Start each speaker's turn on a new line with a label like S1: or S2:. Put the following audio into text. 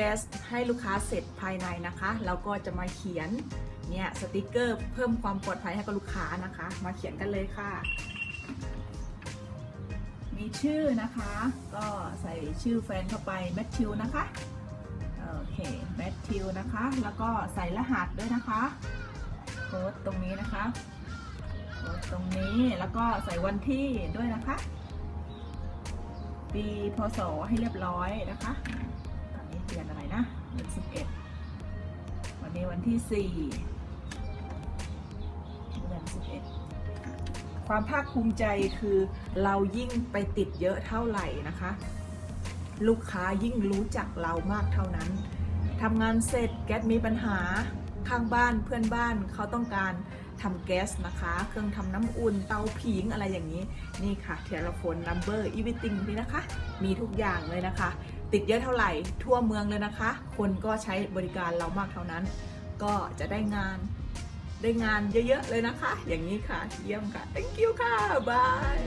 S1: ก๊สให้ลูกค้าเสร็จภายในนะคะ เราก็จะมาเขียนเนี่ยสติกเกอร์เพิ่มความปลอดภัยให้กับลูกค้านะคะ มาเขียนกันเลยค่ะ มีชื่อนะคะ ก็ใส่ชื่อแฟนเข้าไปแมทธิวนะคะโอเคแมทธิวนะคะ แล้วก็ใส่รหัสด้วยนะคะโค้ดตรงนี้นะคะโค้ดตรงนี้แล้วก็ใส่วันที่ด้วยนะคะ ปีพศให้เรียบร้อยนะคะ เดือนอะไรนะเดือนสิบเอ็ดวันนี้วันที่สี่เดือนสิบเอ็ดความภาคภูมิใจคือเรายิ่งไปติดเยอะเท่าไหร่นะคะ ลูกค้ายิ่งรู้จักเรามากเท่านั้นทำงานเสร็จแก๊สมีปัญหาข้างบ้านเพื่อนบ้านเขาต้องการทำแก๊สนะคะ เครื่องทำน้ำอุ่นเตาผิงอะไรอย่างนี้ นี่ค่ะเทเลโฟนนัมเบอร์อีวิติงนี่นะคะ มีทุกอย่างเลยนะคะ ติดเยอะเท่าไหร่ทั่วเมืองเลยนะคะ คนก็ใช้บริการเรามากเท่านั้น ก็จะได้งานได้งานเยอะๆเลยนะคะ อย่างนี้ค่ะเยี่ยมค่ะ thank you ค่ะบาย